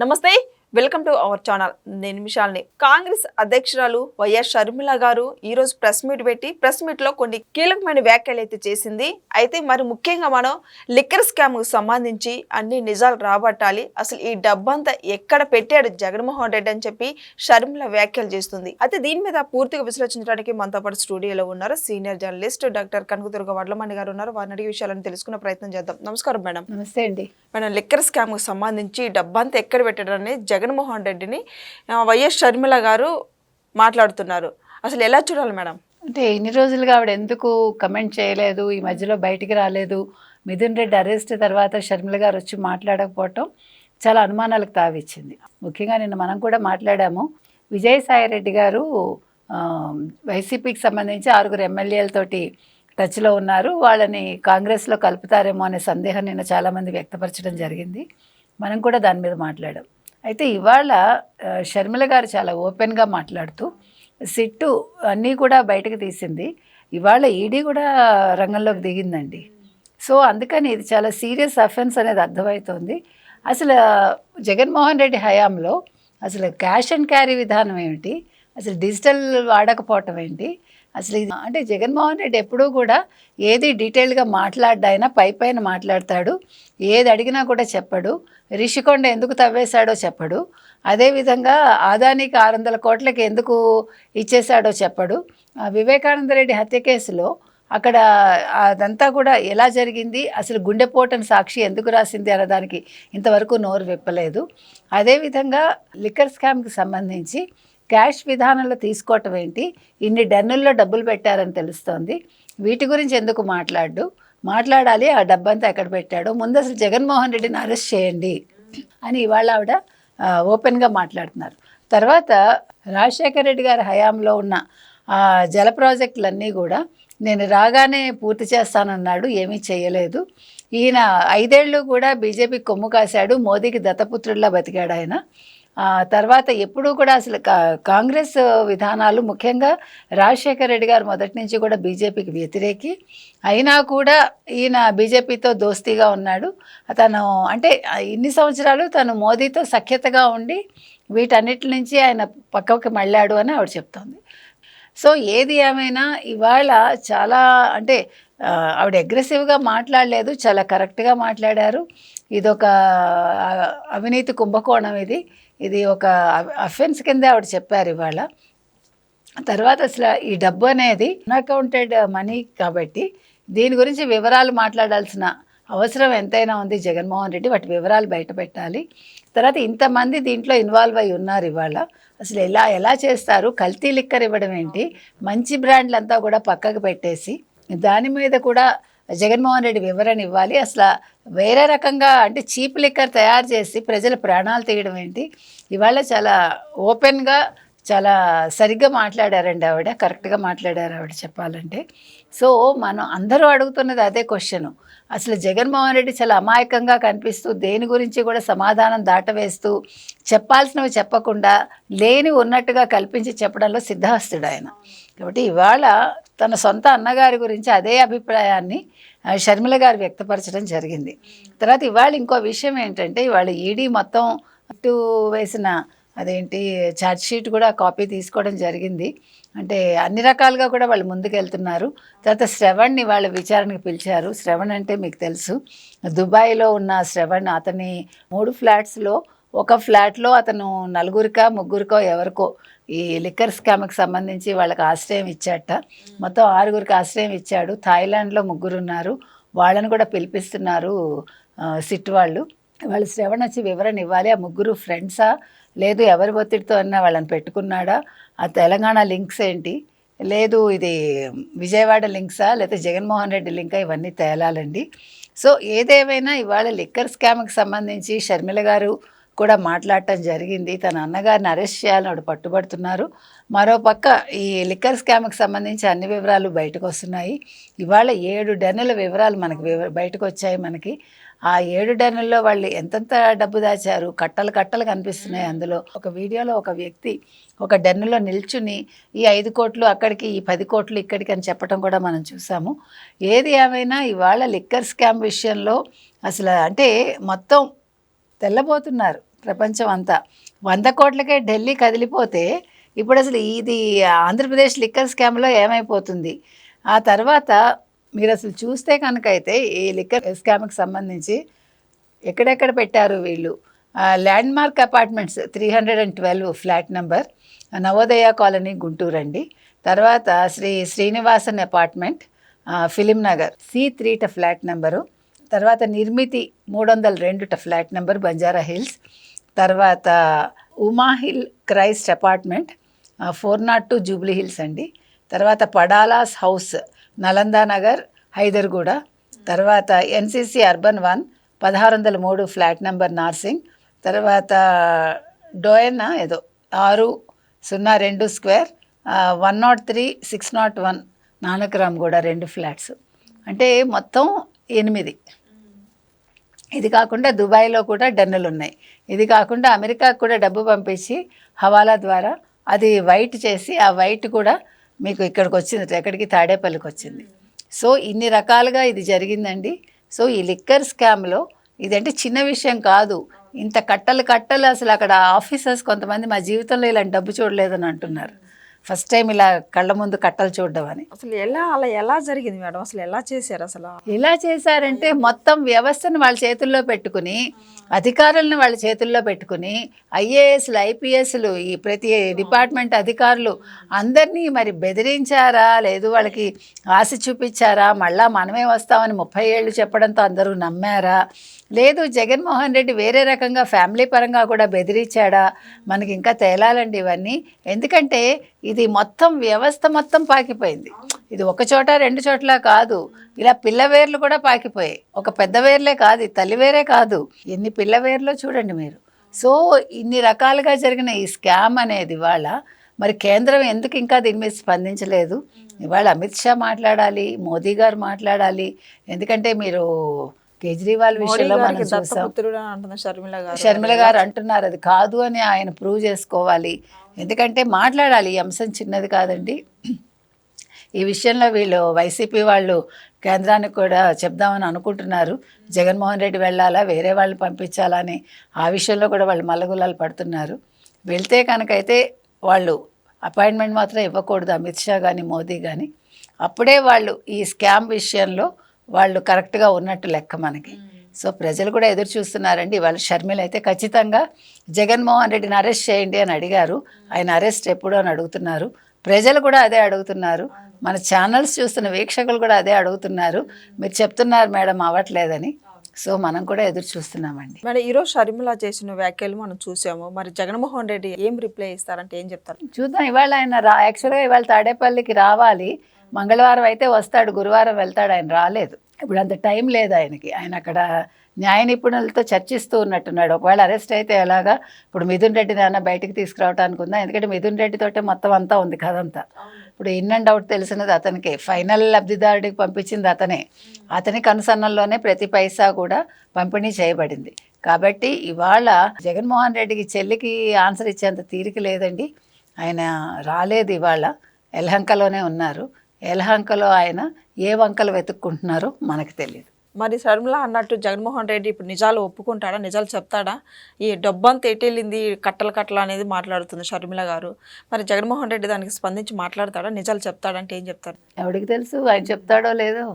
నమస్తే. Welcome to our channel. నేను నిమిషాల్ని కాంగ్రెస్ అధ్యక్షురాలు వైఎస్ షర్మిల గారు ఈ రోజు ప్రెస్ మీట్ పెట్టి ప్రెస్ మీట్లో కొన్ని కీలకమైన వ్యాఖ్యలు అయితే చేసింది. అయితే మరి ముఖ్యంగా మనం లిక్కర్ స్కామ్కు సంబంధించి అన్ని నిజాలు రాబట్టాలి. అసలు ఈ డబ్బంతా ఎక్కడ పెట్టాడు జగన్మోహన్ రెడ్డి అని చెప్పి షర్మిల వ్యాఖ్యలు చేస్తుంది. అయితే దీని మీద పూర్తిగా విశ్లేషించడానికి మనతో పాటు స్టూడియోలో ఉన్నారు senior journalist doctor Kanakadurga Vadlamani garu ఉన్నారు. వారిని అడిగే విషయాలను తెలుసుకునే ప్రయత్నం చేద్దాం. నమస్కారం మేడం. నమస్తే అండి. మేడం లిక్కర్ స్కామ్కు సంబంధించి డబ్బంతా ఎక్కడ పెట్టారని జగన్మోహన్ రెడ్డిని వైఎస్ షర్మిల గారు మాట్లాడుతున్నారు. అసలు ఎలా చూడాలి మేడం? అంటే ఇన్ని రోజులుగా ఆవిడ ఎందుకు కమెంట్ చేయలేదు ఈ మధ్యలో బయటికి రాలేదు? మిథున్ రెడ్డి అరెస్ట్ తర్వాత షర్మిల గారు వచ్చి మాట్లాడకపోవటం చాలా అనుమానాలకు తావిచ్చింది. ముఖ్యంగా నిన్న మనం కూడా మాట్లాడాము. విజయసాయి రెడ్డి గారు వైసీపీకి సంబంధించి ఆరుగురు ఎమ్మెల్యేలతోటి టచ్లో ఉన్నారు. వాళ్ళని కాంగ్రెస్లో కలుపుతారేమో అనే సందేహం నిన్న చాలామంది వ్యక్తపరచడం జరిగింది. మనం కూడా దాని మీద మాట్లాడాం. అయితే ఇవాళ షర్మిల గారు చాలా ఓపెన్గా మాట్లాడుతూ సిట్టు అన్నీ కూడా బయటకు తీసింది. ఇవాళ ఈడీ కూడా రంగంలోకి దిగిందండి. సో అందుకని ఇది చాలా సీరియస్ అఫెన్స్ అనేది అర్థమవుతోంది. అసలు జగన్మోహన్ రెడ్డి హయాంలో అసలు క్యాష్ అండ్ క్యారీ విధానం ఏమిటి? అసలు డిజిటల్ వాడకపోవటం ఏంటి? అసలు ఇది అంటే జగన్మోహన్ రెడ్డి ఎప్పుడూ కూడా ఏది డీటెయిల్గా మాట్లాడ్డాయినా పై పైన మాట్లాడతాడు. ఏది అడిగినా కూడా చెప్పడు. రిషికొండ ఎందుకు తవ్వేశాడో చెప్పడు. అదేవిధంగా ఆదానికి ఆరు వందల కోట్లకి ఎందుకు ఇచ్చేశాడో చెప్పడు. వివేకానంద రెడ్డి హత్య కేసులో అక్కడ అదంతా కూడా ఎలా జరిగింది? అసలు గుండెపోటని సాక్షి ఎందుకు రాసింది అన్నదానికి ఇంతవరకు నోరు విప్పలేదు. అదేవిధంగా లిక్కర్ స్కామ్కి సంబంధించి క్యాష్ విధానంలో తీసుకోవటం ఏంటి? ఇన్ని డన్నుల్లో డబ్బులు పెట్టారని తెలుస్తోంది. వీటి గురించి ఎందుకు మాట్లాడు? మాట్లాడాలి ఆ డబ్బంతా ఎక్కడ పెట్టాడో? ముందు అసలు జగన్మోహన్ రెడ్డిని అరెస్ట్ చేయండి అని ఇవాళ ఆవిడ ఓపెన్గా మాట్లాడుతున్నారు. తర్వాత రాజశేఖర రెడ్డి గారి హయాంలో ఉన్న ఆ జల ప్రాజెక్టులన్నీ కూడా నేను రాగానే పూర్తి చేస్తానన్నాడు ఏమీ చేయలేదు. ఈయన ఐదేళ్ళు కూడా బీజేపీ కొమ్ము కాశాడు మోదీకి దత్తపుత్రుల్లా బతికాడు ఆయన. తర్వాత ఎప్పుడూ కూడా అసలు కా- కాంగ్రెస్ విధానాలు ముఖ్యంగా రాజశేఖర రెడ్డి గారు మొదటి నుంచి కూడా బీజేపీకి వ్యతిరేకి. అయినా కూడా ఈయన బీజేపీతో దోస్తీగా ఉన్నాడు. తను అంటే ఇన్ని సంవత్సరాలు తను మోదీతో సఖ్యతగా ఉండి వీటన్నిటి నుంచి ఆయన పక్కకి మళ్ళాడు అని ఆవిడ చెప్తోంది. సో ఏది ఏమైనా ఇవాళ చాలా అంటే ఆవిడ అగ్రెసివ్గా మాట్లాడలేదు చాలా కరెక్ట్గా మాట్లాడారు. ఇదొక అవినీతి కుంభకోణం ఇది. ఇది ఒక అఫెన్స్ కింద ఆవిడ చెప్పారు ఇవాళ. తర్వాత అసలు ఈ డబ్బు అనేది అన్అకౌంటెడ్ మనీ కాబట్టి దీని గురించి వివరాలు మాట్లాడాల్సిన అవసరం ఎంతైనా ఉంది జగన్మోహన్ రెడ్డి. వాటి వివరాలు బయట పెట్టాలి. తర్వాత ఇంతమంది దీంట్లో ఇన్వాల్వ్ అయి ఉన్నారు ఇవాళ. అసలు ఎలా ఎలా చేస్తారు? కల్తీ లిక్కర్ ఇవ్వడం ఏంటి? మంచి బ్రాండ్లంతా కూడా పక్కకు పెట్టేసి దాని మీద కూడా జగన్మోహన్ రెడ్డి వివరణ ఇవ్వాలి. అసలు వేరే రకంగా అంటే చీప్ లిక్కర్ తయారు చేసి ప్రజల ప్రాణాలు తీయడం ఏంటి? ఇవాళ చాలా ఓపెన్గా చాలా సరిగ్గా మాట్లాడారండి ఆవిడ కరెక్ట్గా మాట్లాడారు ఆవిడ చెప్పాలంటే. సో మనం అందరూ అడుగుతున్నది అదే క్వశ్చన్ అసలు జగన్మోహన్ రెడ్డి చాలా అమాయకంగా కనిపిస్తూ దేని గురించి కూడా సమాధానం దాటవేస్తూ చెప్పాల్సినవి చెప్పకుండా లేని ఉన్నట్టుగా కల్పించి చెప్పడంలో సిద్ధహస్తుడు ఆయన. కాబట్టి ఇవాళ తన సొంత అన్నగారి గురించి అదే అభిప్రాయాన్ని షర్మిల గారు వ్యక్తపరచడం జరిగింది. తర్వాత ఇవాళ ఇంకో విషయం ఏంటంటే ఇవాళ ఈడీ మొత్తం అటు వేసిన అదేంటి ఛార్జ్ షీట్ కూడా కాపీ తీసుకోవడం జరిగింది. అంటే అన్ని రకాలుగా కూడా వాళ్ళు ముందుకు వెళ్తున్నారు తర్వాత శ్రవణ్ని వాళ్ళ విచారణకు పిలిచారు. శ్రవణ్ అంటే మీకు తెలుసు. దుబాయ్లో ఉన్న శ్రవణ్ అతని మూడు ఫ్లాట్స్లో ఒక ఫ్లాట్లో అతను నలుగురికా ముగ్గురికో ఎవరికో ఈ లిక్కర్ స్కామ్కి సంబంధించి వాళ్ళకి ఆశ్రయం ఇచ్చాట. మొత్తం ఆరుగురికి ఆశ్రయం ఇచ్చాడు. థాయిలాండ్లో ముగ్గురు ఉన్నారు వాళ్ళని కూడా పిలిపిస్తున్నారు సిట్ వాళ్ళు. వాళ్ళు శ్రవణ్ వచ్చి వివరణ ఇవ్వాలి. ఆ ముగ్గురు ఫ్రెండ్సా? లేదు ఎవరి ఒత్తిడితో అన్నా వాళ్ళని పెట్టుకున్నాడా? ఆ తెలంగాణ లింక్స్ ఏంటి? లేదు ఇది విజయవాడ లింక్సా? లేదా జగన్మోహన్ రెడ్డి లింకా? ఇవన్నీ తేలాలండి. సో ఏదేమైనా ఇవాళ లిక్కర్ స్కామ్కి సంబంధించి షర్మిల గారు కూడా మాట్లాడటం జరిగింది. తన అన్నగారిని అరెస్ట్ చేయాలని వాడు పట్టుబడుతున్నారు. మరోపక్క ఈ లిక్కర్ స్కామ్కి సంబంధించి అన్ని వివరాలు బయటకు వస్తున్నాయి. ఇవాళ ఏడు డన్నుల వివరాలు మనకి బయటకు వచ్చాయి మనకి. ఆ ఏడు డన్నుల్లో వాళ్ళు ఎంతెంత డబ్బు దాచారు? కట్టలు కట్టలు కనిపిస్తున్నాయి అందులో. ఒక వీడియోలో ఒక వ్యక్తి ఒక డన్నులో నిల్చుని ఈ ఐదు కోట్లు అక్కడికి ఈ పది కోట్లు ఇక్కడికి అని చెప్పడం కూడా మనం చూసాము. ఏది ఏమైనా ఇవాళ లిక్కర్ స్కామ్ విషయంలో అసలు అంటే మొత్తం తెల్లబోతున్నారు. ప్రపంచం అంతా వంద కోట్లకే ఢిల్లీ కదిలిపోతే ఇప్పుడు అసలు ఇది ఆంధ్రప్రదేశ్ లిక్కర్ స్కామ్లో ఏమైపోతుంది? ఆ తర్వాత మీరు అసలు చూస్తే కనుక అయితే ఈ లిక్కర్ స్కామ్కి సంబంధించి ఎక్కడెక్కడ పెట్టారు వీళ్ళు? Landmark apartments three hundred and twelve flat number Navodaya Colony Guntur అండి. తర్వాత Shri Srinivasan apartment film Nagar C త్రీట ఫ్లాట్ నెంబరు తర్వాత నిర్మితి మూడు వందల రెండుట ఫ్లాట్ నెంబర్ బంజారా హిల్స్ తర్వాత Uma hill crest apartment four naught two Jubilee Hills అండి. తర్వాత పడాలాస్ హౌస్ నలందా నగర్ హైదర్గూడ. తర్వాత ఎన్సీసీ అర్బన్ వన్ పదహారు వందల మూడు ఫ్లాట్ నెంబర్ నార్సింగ్. తర్వాత డోయన్నా ఏదో ఆరు సున్నా రెండు square one naught three six naught one Nanakram కూడా రెండు ఫ్లాట్స్. అంటే మొత్తం ఎనిమిది. ఇది కాకుండా దుబాయ్లో కూడా డన్నులు ఉన్నాయి ఇది కాకుండా అమెరికాకు కూడా డబ్బు పంపించి హవాలా ద్వారా అది వైట్ చేసి ఆ వైట్ కూడా మీకు ఇక్కడికి వచ్చింది ఎక్కడికి తాడేపల్లికి వచ్చింది. సో ఇన్ని రకాలుగా ఇది జరిగిందండి. సో ఈ లిక్కర్ స్కామ్లో ఇదంటే చిన్న విషయం కాదు. ఇంత కట్టలు కట్టలు అసలు అక్కడ ఆఫీసర్స్ కొంతమంది మా జీవితంలో ఇలాంటి డబ్బు చూడలేదని అంటున్నారు. ఫస్ట్ టైం ఇలా కళ్ళ ముందు కట్టలు చూడడం అని. అసలు ఎలా అలా ఎలా జరిగింది మేడం? అసలు ఎలా చేశారు అసలు? ఎలా చేశారంటే మొత్తం వ్యవస్థను వాళ్ళ చేతుల్లో పెట్టుకుని అధికారులను వాళ్ళ చేతుల్లో పెట్టుకుని ఐఏఎస్లు ఐపీఎస్లు ఈ ప్రతి డిపార్ట్మెంట్ అధికారులు అందరినీ మరి బెదిరించారా? లేదు వాళ్ళకి ఆశ చూపించారా? మళ్ళా మనమే వస్తామని ముప్పై ఏళ్ళు చెప్పడంతో అందరూ నమ్మారా? లేదు జగన్మోహన్ రెడ్డి వేరే రకంగా ఫ్యామిలీ పరంగా కూడా బెదిరించాడా? మనకి ఇంకా తేలాలండి ఇవన్నీ. ఎందుకంటే ఇది మొత్తం వ్యవస్థ మొత్తం పాకిపోయింది. ఇది ఒక చోట రెండు చోట్ల కాదు. ఇలా పిల్ల వేర్లు కూడా పాకిపోయాయి. ఒక పెద్ద వేర్లే కాదు ఇది తల్లి వేరే కాదు. ఎన్ని పిల్ల వేర్లో చూడండి మీరు. సో ఇన్ని రకాలుగా జరిగిన ఈ స్కామ్ అనేది ఇవాళ మరి కేంద్రం ఎందుకు ఇంకా దీని మీద స్పందించలేదు? ఇవాళ అమిత్ షా మాట్లాడాలి మోదీ గారు మాట్లాడాలి. ఎందుకంటే మీరు కేజ్రీవాల్ విషయంలో మనం చూసాం. షర్మిల గారు అంటున్నారు అది కాదు అని ఆయన ప్రూవ్ చేసుకోవాలి. ఎందుకంటే మాట్లాడాలి ఈ అంశం చిన్నది కాదండి. ఈ విషయంలో వీళ్ళు వైసీపీ వాళ్ళు కేంద్రానికి కూడా చెప్దామని అనుకుంటున్నారు. జగన్మోహన్ రెడ్డి వెళ్ళాలా వేరే వాళ్ళని పంపించాలా అని ఆ విషయంలో కూడా వాళ్ళు మల్లగుల్లాలు పడుతున్నారు. వెళ్తే కనుకైతే వాళ్ళు అపాయింట్మెంట్ మాత్రం ఇవ్వకూడదు అమిత్ షా కానీ మోదీ కానీ అప్పుడే వాళ్ళు ఈ స్కామ్ విషయంలో వాళ్ళు కరెక్ట్గా ఉన్నట్టు లెక్క మనకి. సో ప్రజలు కూడా ఎదురు చూస్తున్నారండి. వాళ్ళ షర్మిల అయితే ఖచ్చితంగా జగన్మోహన్ రెడ్డిని అరెస్ట్ చేయండి అని అడిగారు. ఆయన అరెస్ట్ ఎప్పుడు అని అడుగుతున్నారు. ప్రజలు కూడా అదే అడుగుతున్నారు. మన ఛానల్స్ చూస్తున్న వీక్షకులు కూడా అదే అడుగుతున్నారు. మీరు చెప్తున్నారు మేడం అవ్వట్లేదని. సో మనం కూడా ఎదురు చూస్తున్నామండి. మేడం ఈరోజు షర్మిల చేసిన వ్యాఖ్యలు మనం చూసాము. మరి జగన్మోహన్ రెడ్డి ఏం రిప్లై ఇస్తారంటే ఏం చెప్తారు? చూద్దాం. ఇవాళ ఆయన రా యాక్చువల్గా ఇవాళ తాడేపల్లికి రావాలి. మంగళవారం అయితే వస్తాడు గురువారం వెళ్తాడు ఆయన రాలేదు. ఇప్పుడు అంత టైం లేదు ఆయనకి. ఆయన అక్కడ న్యాయ నిపుణులతో చర్చిస్తూ ఉన్నట్టున్నాడు. ఒకవేళ అరెస్ట్ అయితే ఎలాగా? ఇప్పుడు మిథున్ రెడ్డి నాన్న బయటికి తీసుకురావడానికి ఉందా? ఎందుకంటే మిథున్ రెడ్డితోటే మొత్తం అంతా ఉంది కదంతా. ఇప్పుడు ఇన్ అండ్ అవుట్ తెలిసినది అతనికి. ఫైనల్ లబ్ధిదారుడికి పంపించింది అతనే. అతని కనుసన్నల్లోనే ప్రతి పైసా కూడా పంపిణీ చేయబడింది. కాబట్టి ఇవాళ జగన్మోహన్ రెడ్డికి చెల్లికి ఆన్సర్ ఇచ్చేంత తీరిక లేదండి. ఆయన రాలేదు ఇవాళ. ఎలహంకలోనే ఉన్నారు. ఎలహంకలో ఆయన ఏ వంకలు వెతుక్కుంటున్నారో మనకు తెలియదు మరి షర్మిల అన్నట్టు జగన్మోహన్ రెడ్డి ఇప్పుడు నిజాలు ఒప్పుకుంటాడా నిజాలు చెప్తాడా? ఈ డబ్బంతా ఎటెళ్ళింది కట్టలు కట్టలు అనేది మాట్లాడుతుంది షర్మిల గారు. మరి జగన్మోహన్ రెడ్డి దానికి స్పందించి మాట్లాడతాడా నిజాలు చెప్తాడంటే ఏం చెప్తారు? ఎవడికి తెలుసు ఆయన చెప్తాడో లేదో.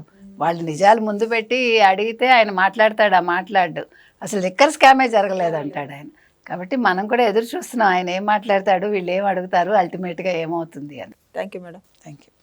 వాళ్ళు నిజాలు ముందు పెట్టి అడిగితే ఆయన మాట్లాడతాడు? మాట్లాడు. అసలు లిక్కర్ స్కామే జరగలేదు అంటాడు ఆయన. కాబట్టి మనం కూడా ఎదురు చూస్తున్నాం ఆయన ఏం మాట్లాడతాడు వీళ్ళు ఏం అడుగుతారు అల్టిమేట్గా ఏమవుతుంది అని. Thank you madam thank you